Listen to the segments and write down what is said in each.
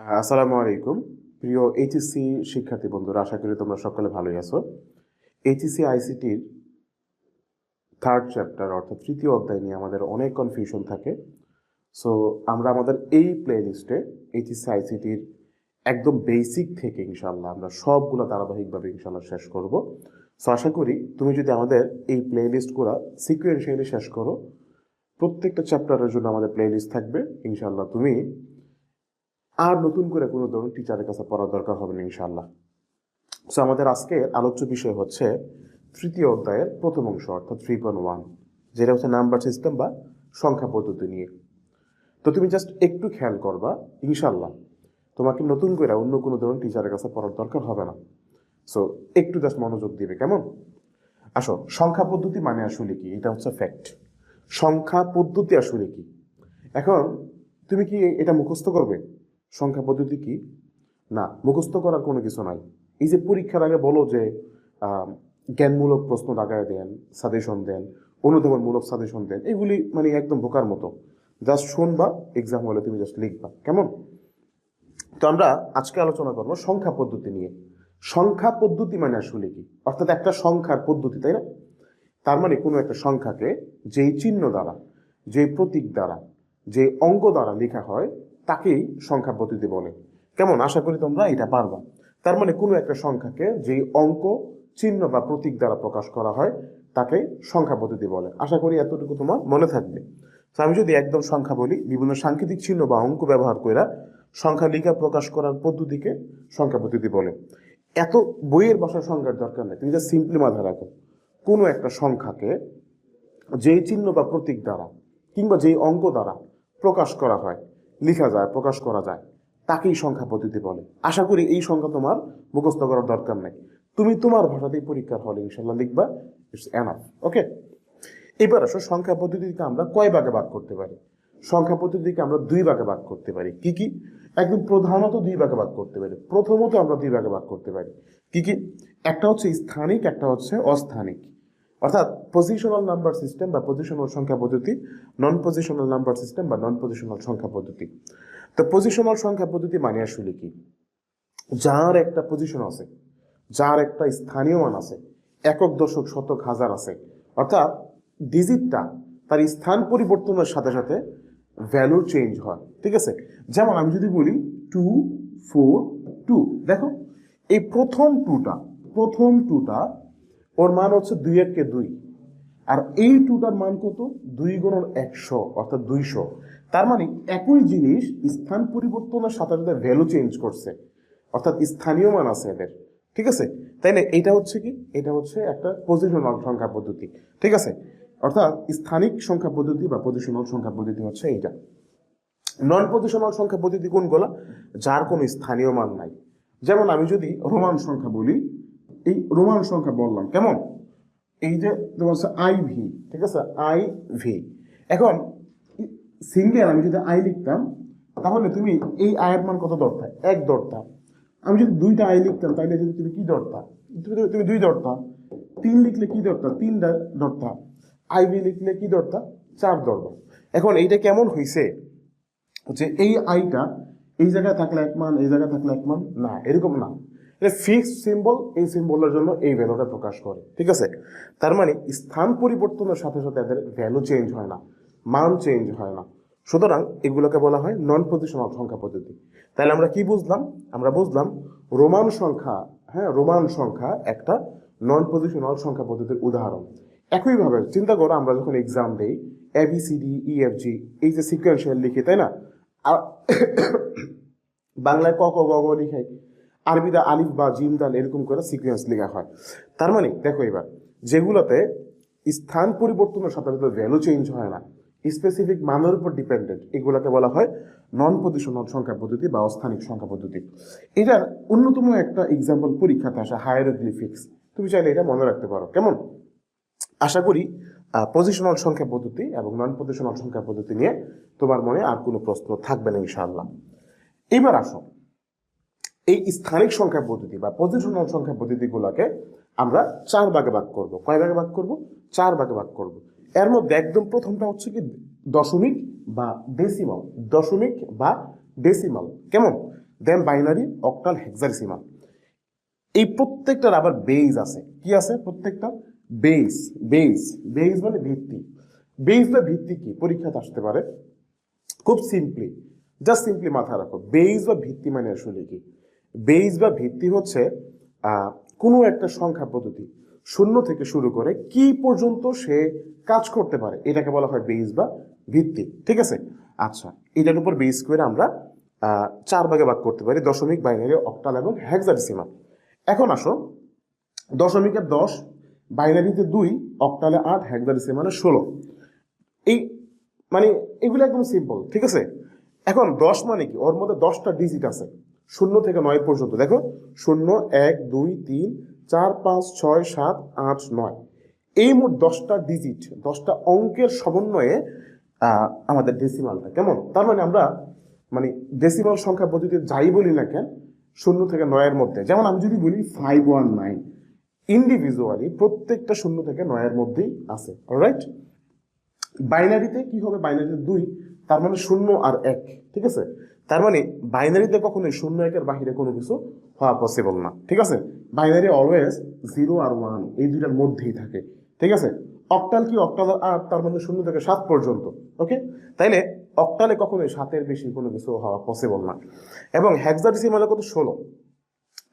আসসালামু আলাইকুম। প্রিয় এইচএসসি শিক্ষার্থী বন্ধুরা, আশা করি তোমরা সকলে ভালোই আছো। এইচএসসি আইসিটির থার্ড চ্যাপ্টার অর্থাৎ তৃতীয় অধ্যায় নিয়ে আমাদের অনেক কনফিউশন থাকে। সো আমরা আমাদের এই প্লে লিস্টে এইচএসসি আইসিটির একদম বেসিক থেকে ইনশাল্লাহ আমরা সবগুলো ধারাবাহিকভাবে ইনশাল্লাহ শেষ করব। সো আশা করি তুমি যদি আমাদের এই প্লে লিস্টগুলো সিকুয়েন্সিয়ালি শেষ করো, প্রত্যেকটা চ্যাপ্টারের জন্য আমাদের প্লে লিস্ট থাকবে। ইনশাল্লাহ তুমি আর নতুন করে কোনো ধরুন টিচারের কাছে পড়ার দরকার হবে না ইনশাল্লাহ সো আমাদের আজকে আলোচ্য বিষয় হচ্ছে তৃতীয় অধ্যায়ের প্রথম অংশ, অর্থাৎ থ্রি পয়েন্ট ওয়ান যেটা হচ্ছে নাম্বার সিস্টেম বা সংখ্যা পদ্ধতি নিয়ে। তো তুমি জাস্ট একটু খেয়াল করবা ইনশাল্লাহ তোমাকে নতুন করে অন্য কোনো ধরুন টিচারের কাছে পড়ার দরকার হবে না। সো একটু জাস্ট মনোযোগ দিবে, কেমন? আসো, সংখ্যা পদ্ধতি মানে আসলে কি? এটা হচ্ছে ফ্যাক্ট সংখ্যা পদ্ধতি আসলে কি? এখন, তুমি কি এটা মুখস্থ করবে? সংখ্যা পদ্ধতি কি? না, মুখস্থ করার কোনো কিছু নাই। এই যে পরীক্ষার আগে বলো যে জ্ঞানমূলক প্রশ্ন লাগায় দেন সাজেশন দেন, অনুধাবনমূলক সাজেশন দেন, এগুলি মানে একদম বোকার মতো। জাস্ট শুনবা এক্সাম হলে তুমি জাস্ট লিখবা। কেমন? তো আমরা আজকে আলোচনা করব সংখ্যা পদ্ধতি নিয়ে। সংখ্যা পদ্ধতি মানে আসলে কি? অর্থাৎ একটা সংখ্যার পদ্ধতি, তাই না? তার মানে কোনো একটা সংখ্যাকে যেই চিহ্ন দ্বারা, যেই প্রতীক দ্বারা যে অঙ্ক দ্বারা লেখা হয় তাকেই সংখ্যা পদ্ধতি বলে। কেমন? আশা করি তোমরা এটা পারবা। তার মানে কোনো একটা সংখ্যাকে যেই অঙ্ক, চিহ্ন বা প্রতীক দ্বারা প্রকাশ করা হয়, তাকে সংখ্যা পদ্ধতি বলে। আশা করি এতটুকু তোমার মনে থাকবে। তো আমি যদি একদম সংখ্যা বলি, বিভিন্ন সাংকেতিক চিহ্ন বা অঙ্ক ব্যবহার করে সংখ্যা লিখা প্রকাশ করার পদ্ধতিকে সংখ্যা পদ্ধতি বলে। এত বইয়ের ভাষার সংখ্যার দরকার নেই। তুমি যা সিম্পলি মাথায় রাখো। কোনো একটা সংখ্যাকে যেই চিহ্ন বা প্রতীক দ্বারা কিংবা যেই অঙ্ক দ্বারা প্রকাশ করা হয় লেখা যায়, প্রকাশ করা যায়, তাকেই সংখ্যা পদ্ধতি বলে। আশা করি এই সংখ্যা তোমার মুখস্থ করার দরকার নেই। তুমি তোমার ভাষাতেই পরীক্ষার হলে ইনশাল্লাহ লিখবা ইটস এনাফ ওকে এবার আসো, সংখ্যা পদ্ধতিকে আমরা কয় ভাগে ভাগ করতে পারি? সংখ্যা পদ্ধতিকে আমরা দুই ভাগে ভাগ করতে পারি। কি কি? একদম প্রধানত দুই ভাগে ভাগ করতে পারি। প্রথমত আমরা দুই ভাগে ভাগ করতে পারি। কি কি? একটা হচ্ছে স্থানিক, একটা হচ্ছে অস্থানিক। অর্থাৎ পজিশনাল নাম্বার সিস্টেম বা পজিশনাল সংখ্যা পদ্ধতি নন পজিশনাল নাম্বার সিস্টেম বা নন পজিশনাল সংখ্যা পদ্ধতি। তো পজিশনাল সংখ্যা পদ্ধতি মানে আসলে কি? যার একটা পজিশন আছে, যার একটা স্থানীয় মান আছে, একক, দশক, শতক, হাজার আছে, অর্থাৎ ডিজিটটা তার স্থান পরিবর্তনের সাথে সাথে ভ্যালু চেঞ্জ হয়, ঠিক আছে? যেমন আমি যদি বলি টু ফোর টু দেখো, এই প্রথম টুটা প্রথম টুটা ওর মান হচ্ছে দুই এককে দুই। আর এই টুটার মান কত? দুই গুণন একশো, অর্থাৎ দুইশো। তার মানে একই জিনিস স্থান পরিবর্তনের সাথে সাথে ভ্যালু চেঞ্জ করছে। অর্থাৎ স্থানীয় মান আছে এদের। ঠিক আছে? তাই না? এটা হচ্ছে কি? এটা হচ্ছে একটা পজিশনাল সংখ্যা পদ্ধতি। ঠিক আছে? অর্থাৎ স্থানিক সংখ্যা পদ্ধতি বা পজিশনাল সংখ্যা পদ্ধতি হচ্ছে এইটা। নন পজিশনাল সংখ্যা পদ্ধতি কোনগুলা? যার কোনো স্থানীয় মান নাই। যেমন আমি যদি রোমান সংখ্যা বলি এই রোমান সংখ্যা বললাম, কেমন? এই যে হচ্ছে আই ভি ঠিক আছে? আই ভি এখন সিঙ্গেল আমি যদি আই লিখতাম, তাহলে তুমি এই আয়ের মান কত ধরতা? এক ধরতা। আমি যদি দুইটা আই লিখতাম, তাহলে যদি তুমি কি ধরতা? তুমি তুমি দুই ধরতা। তিন লিখলে কি ধরতা? তিনটা ধরতা। আই ভি লিখলে কি ধরতা? চার ধরবা এখন এইটা কেমন হয়েছে যে এই আইটা এই জায়গায় থাকলে এক মান, এই জায়গায় থাকলে এক মান না, এরকম না। এটা ফিক্সড সিম্বল এই সিম্বলের জন্য এই ভ্যালুটা প্রকাশ করে, ঠিক আছে? তার মানে স্থান পরিবর্তনের সাথে সাথে এদের ভ্যালু চেঞ্জ হয় না, মান চেঞ্জ হয় না। সুতরাং এগুলোকে বলা হয় নন পজিশনাল সংখ্যা পদ্ধতি। তাহলে আমরা কি বুঝলাম? আমরা বুঝলাম রোমান সংখ্যা হ্যাঁ রোমান সংখ্যা একটা নন পজিশনাল সংখ্যা পদ্ধতির উদাহরণ। একইভাবে চিন্তা করো, আমরা যখন এক্সাম দেই A B C D E F G এই যে সিকোয়েন্সিয়াল লিখি, তাই না? আর বাংলায় ক ক, গ গ লিখাই। আরবিতে আলিফ বা জিম দাল এরকম করে সিকোয়েন্স লেখা হয়। তার মানে দেখো এবার, যেগুলোতে স্থান পরিবর্তনের সাথে ভ্যালু চেঞ্জ হয় না স্পেসিফিক মানের উপর ডিপেন্ডেন্ট এগুলোকে বলা হয় নন পজিশনাল সংখ্যা পদ্ধতি বা অস্থানিক সংখ্যা পদ্ধতি। এটার অন্যতম একটা এক্সাম্পল পরীক্ষাতে আসা হায়ারোগ্লিফিক্স তুমি চাইলে এটা মনে রাখতে পারো। কেমন? আশা করি পজিশনাল সংখ্যা পদ্ধতি এবং নন পজিশনাল সংখ্যা পদ্ধতি নিয়ে তোমার মনে আর কোনো প্রশ্ন থাকবে না, ইনশাআল্লাহ। এবার আসো। এই স্থানিক সংখ্যা পদ্ধতি বা পজিশনাল সংখ্যা পদ্ধতিগুলোকে আমরা চার ভাগে ভাগ করব। কয় ভাগে ভাগ করব? চার ভাগে ভাগ করব। এর মধ্যে একদম প্রথমটা হচ্ছে কি দশমিক বা ডেসিমাল দশমিক বা ডেসিমাল কেমন? দেন বাইনারি অক্টাল হেক্সাডেসিমাল এই প্রত্যেকটার আবার বেজ আছে। কি আছে? প্রত্যেকটা বেস বেস বেস মানে ভিত্তি। বেস বা ভিত্তি কি? পরীক্ষাতে আসতে পারে। খুব সিম্পলি জাস্ট সিম্পলি মাথায় রাখো। বেস বা ভিত্তি মানে আসলে কি? বেস বা ভিত্তি হচ্ছে কোনো একটা সংখ্যা পদ্ধতি শূন্য থেকে শুরু করে কি পর্যন্ত সে কাজ করতে পারে। এটাকে বলা হয় বেস বা ভিত্তি। ঠিক আছে? আচ্ছা এটার উপর বেস করে আমরা চার ভাগে ভাগ করতে পারি, দশমিক, বাইনারি, অক্টাল এবং হেক্সাডেসিমাল। এখন আসো, দশমিকের দশ, বাইনারিতে দুই, অক্টালে আট, হেক্সাডেসিমালে ষোলো। এই মানে এগুলো একদম সিম্পল ঠিক আছে? এখন দশ মানে কি? ওর মধ্যে দশটা ডিজিট আছে। শূন্য থেকে নয় পর্যন্ত। দেখো, শূন্য, এক, দুই, তিন, চার, পাঁচ, ছয়, সাত, আট, নয়। এই মোট দশটা ডিজিট দশটা অঙ্কের সমন্বয়ে আমাদের ডেসিমালটা কেমন? তার মানে আমরা মানে ডেসিমাল সংখ্যা পদ্ধতিতে যাই বলি না কেন, শূন্য থেকে নয়ের মধ্যে। যেমন আমি যদি বলি ফাইভ ওয়ান নাইন ইন্ডিভিজুয়ালি প্রত্যেকটা শূন্য থেকে নয়ের মধ্যেই আছে রাইট বাইনারিতে কি হবে? বাইনারিতে দুই, তার মানে শূন্য আর এক, ঠিক আছে? তার মানে বাইনারিতে কখনোই শূন্য একের বাহিরে কোনো কিছু হওয়া পসিবল না। ঠিক আছে? বাইনারি অলওয়েজ জিরো আর ওয়ান এই দুইটার মধ্যেই থাকে। ঠিক আছে? অক্টাল কি? অক্টাল আর তার মধ্যে শূন্য থেকে সাত পর্যন্ত। ওকে তাইলে অক্টালে কখনোই সাতের বেশি কোনো কিছু হওয়া পসিবল না। এবং হ্যাক্সাডেসিমালে কত? ষোলো।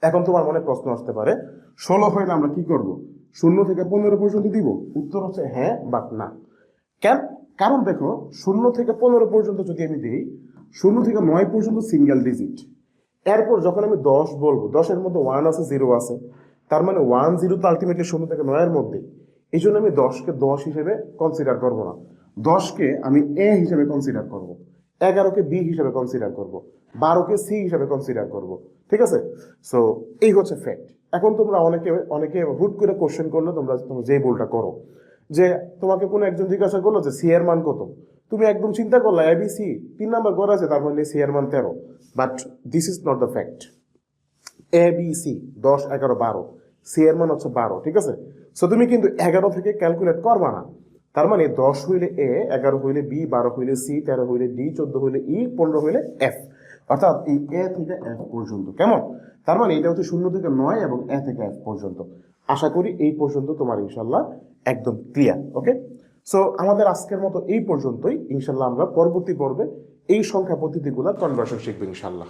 এখন তোমার মনে প্রশ্ন আসতে পারে, ষোলো হইলে আমরা কি করব? শূন্য থেকে পনেরো পর্যন্ত দিব? উত্তর হচ্ছে হ্যাঁ বাট না। কেন? কারণ দেখো, শূন্য থেকে পনেরো পর্যন্ত যদি আমি দিই শূন্য থেকে নয় পর্যন্ত সিঙ্গেল ডিজিট এরপর যখন আমি দশ বলব, দশের মধ্যে ওয়ান আছে জিরো আছে, তার মানে ওয়ান জিরো তো আলটিমেটলি শূন্য থেকে নয়ের মধ্যে। এই জন্য আমি দশকে দশ হিসেবে কনসিডার করব না। দশকে আমি এ হিসেবে কনসিডার করব, এগারোকে বি হিসেবে কনসিডার করব, বারোকে সি হিসেবে কনসিডার করব, ঠিক আছে? সো এই হচ্ছে ফ্যাক্ট এখন তোমরা অনেকে অনেকে হুট করে কোশ্চেন করলে তোমরা তোমরা যে ভুলটা করো, যে তোমাকে কোনো একজন জিজ্ঞাসা করল যে সি এর মান কত? তুমি একদম চিন্তা করলা এবিসি তিন নাম্বার করা আছে তার মানে সি এর মান তেরো। But this is not the fact A B C দশ, এগারো, বারো। সি মান হচ্ছে বারো, ঠিক আছে? সো তুমি কিন্তু এগারো থেকে ক্যালকুলেট করবা না। তার মানে দশ হইলে এ এগারো হইলে বি বারো হইলে সি তেরো হইলে ডি চোদ্দ হইলে ই পনেরো হইলে এফ অর্থাৎ এই এ থেকে এফ পর্যন্ত, কেমন? তার মানে এটা হচ্ছে শূন্য থেকে নয় এবং এ থেকে এফ পর্যন্ত। আশা করি এই পর্যন্ত তোমার ইনশাল্লাহ একদম ক্লিয়ার ওকে সো আমাদের আজকের মতো এই পর্যন্তই। ইনশাল্লাহ আমরা পরবর্তী পর্বে এই সংখ্যা পদ্ধতিগুলো কনভার্সন শিখব ইনশাল্লাহ।